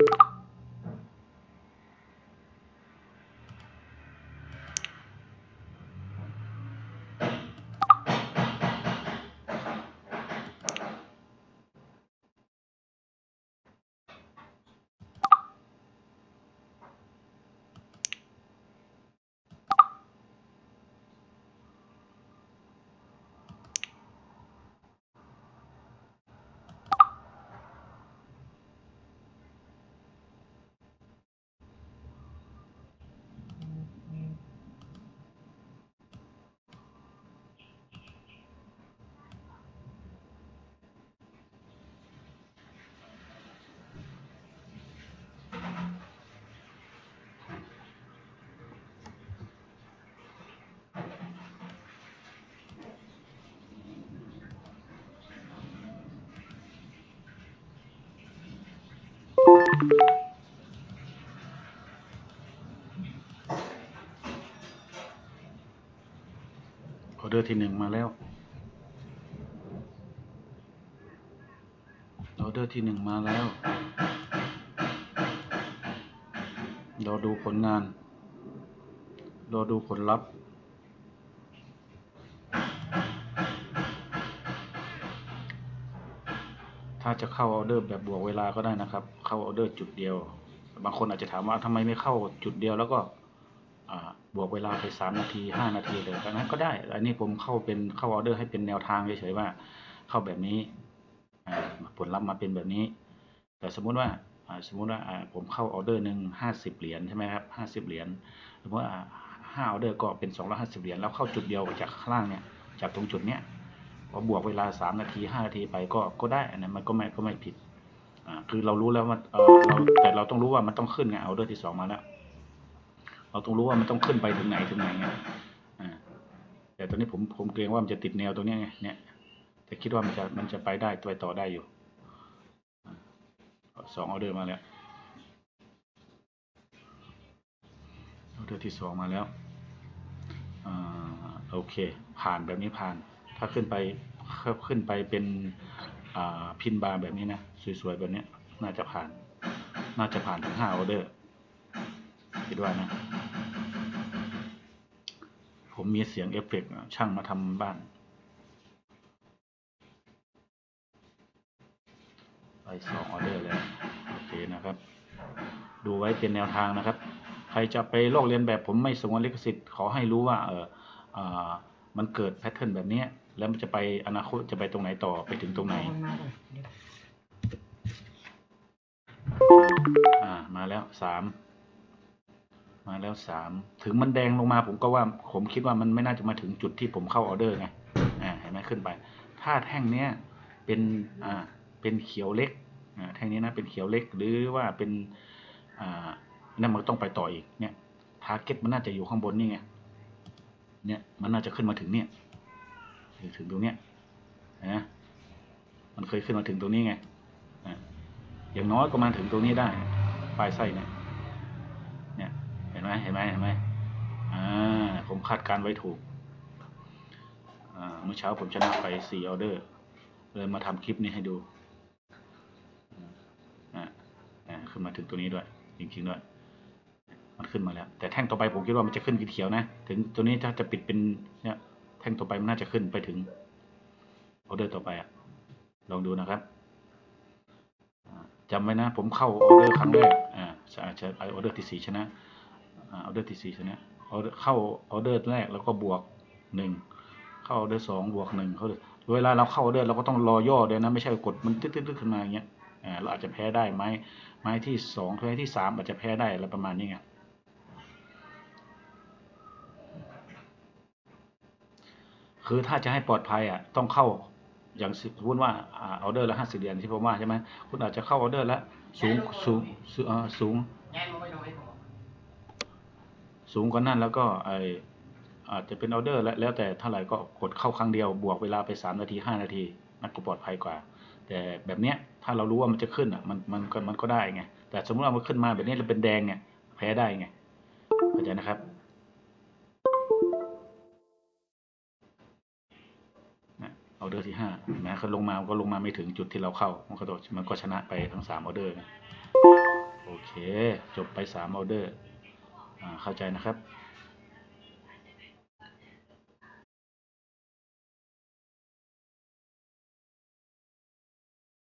you. ออเดอร์ที่หนึ่งมาแล้ว ออเดอร์ที่หนึ่งมาแล้ว รอดูผลงาน รอดูผลลัพธ์ ถ้าจะเข้าออเดอร์แบบบวกเวลาก็ได้นะครับ เข้าออเดอร์จุดเดียว บางคนอาจจะถามว่าทำไมไม่เข้าจุดเดียวแล้วก็บวกเวลาไปสามนาทีห้านาทีเลยดังนั้นก็ได้ อันนี้ผมเข้าเป็นเข้าออเดอร์ให้เป็นแนวทางเฉยๆว่า เข้าแบบนี้ผลลัพธ์มาเป็นแบบนี้ แต่สมมุติว่าสมมุติว่าอ่าผมเข้าออเดอร์หนึ่งห้าสิบเหรียญใช่ไหมครับห้าสิบเหรียญสมมติว่าห้าออเดอร์ก็เป็นสองร้อยห้าสิบเหรียญแล้วเข้าจุดเดียวจากข้างล่างเนี่ยจากตรงจุดเนี้ย พอบวกเวลาสามนาทีห้านาทีไปก็ก็ได้อันนั้นมันก็ไม่ก็ไม่ผิดอ่าคือเรารู้แล้วว่าเออเราแต่เราต้องรู้ว่ามันต้องขึ้นไงเออเดอร์ที่สองมาแล้วเราต้องรู้ว่ามันต้องขึ้นไปถึงไหนถึงไหนไงอ่าแต่ตอนนี้ผมผมเกรงว่ามันจะติดแนวตรงนี้ไงเนี่ยแต่คิดว่ามันจะมันจะไปได้ไปต่อได้อยู่อ่าสองออเดอร์มาแล้วออเดอร์ที่สองมาแล้วอ่าโอเค ผ่านแบบนี้ผ่าน ถ้าขึ้นไปขึ้นไปเป็นพินบาร์แบบนี้นะ สวยๆ แบบนี้น่าจะผ่าน น่าจะผ่านถึงห้าออเดอร์ คิดว่านะ ผมมีเสียงเอฟเฟกต์ช่างมาทำบ้าน ไปสองออเดอร์แล้ว โอเคนะครับ ดูไว้เป็นแนวทางนะครับ ใครจะไปลอกเลียนแบบผมไม่สงวนลิขสิทธิ์ขอให้รู้ว่าเออเออมันเกิดแพทเทิร์นแบบนี้ แล้วมันจะไปอนาคตจะไปตรงไหนต่อไปถึงตรงไหนเอามาก่อนเดี๋ยวอ่า มาแล้วสามมาแล้วสามถึงมันแดงลงมาผมก็ว่า ผมคิดว่ามันไม่น่าจะมาถึงจุดที่ผมเข้าออเดอร์ไงอ่าเห็นไหมขึ้นไป ถ้าแท่งเนี้ยเป็นอ่าเป็นเขียวเล็กอ่าแท่งนี้นะเป็นเขียวเล็กหรือว่าเป็นอ่านั่นมันต้องไปต่ออีกเนี่ยทาร์เก็ตมันน่าจะอยู่ข้างบนนี่ไงเนี่ยมันน่าจะขึ้นมาถึงเนี่ย ถึงตรงเนี้ยนะมันเคยขึ้นมาถึงตรงนี้ไงอ่าอย่างน้อยก็มาถึงตรงนี้ได้ ปลายไส้เนี่ยเนี่ยเห็นไหมเห็นไหมเห็นไหมอ่าผมคาดการไว้ถูกอ่าเมื่อเช้าผมชนะไปสี่ออเดอร์เลยมาทำคลิปนี้ให้ดูอ่าอ่าขึ้นมาถึงตัวนี้ด้วย จริงๆด้วยมันขึ้นมาแล้ว แต่แท่งต่อไปผมคิดว่ามันจะขึ้นเขียวนะ ถึงตัวนี้ถ้าจะปิดเป็นเนี่ย แท่งต่อไปมันน่าจะขึ้นไปถึงออเดอร์ต่อไปอะลองดูนะครับจำไว้นะ ผมเข้าออเดอร์ครั้งแรกอ่าอาจจะออเดอร์ที่สี่ชนะออเดอร์ที่สี่ชนะเข้าออเดอร์แรกแล้วก็บวกหนึ่งเข้าออเดอร์สองบวกหนึ่งเขาเวลาเราเข้าออเดอร์เราก็ต้องรอย่อด้วยนะไม่ใช่กดมันตึ๊ดๆขึ้นมาอย่างเงี้ยอ่าเราอาจจะแพ้ได้ไม้ไม้ที่สองไม้ที่สามอาจจะแพ้ได้อะไรประมาณนี้ไง คือถ้าจะให้ปลอดภัยอะต้องเข้าอย่างสมมติว่าอ่าออเดอร์ละห้าสิบเหรียญที่ผมว่าใช่ไหมคุณอาจจะเข้าออเดอร์ละสูงสูงสูงเอ่อสูงย้ายมาไว้ตรงนี้ผมสูงกว่านั้นแล้วก็ไออาจจะเป็นออเดอร์แล้วแล้วแต่เท่าไหร่ก็กดเข้าครั้งเดียวบวกเวลาไปสามนาทีห้านาทีนั่นก็ปลอดภัยกว่า แต่แบบเนี้ยถ้าเรารู้ว่ามันจะขึ้นอะมันมันก็มันก็ได้ไงแต่สมมติว่ามันขึ้นมาแบบนี้แล้วเป็นแดงเนี่ยแพ้ได้ไงเข้าใจนะครับ ออเดอร์ที่ห้าแม้เขาลงมาก็ลงมาไม่ถึงจุดที่เราเข้า มันก็มันก็ชนะไปทั้งสามออเดอร์นะโอเค จบไปสามออเดอร์เข้าใจนะครับ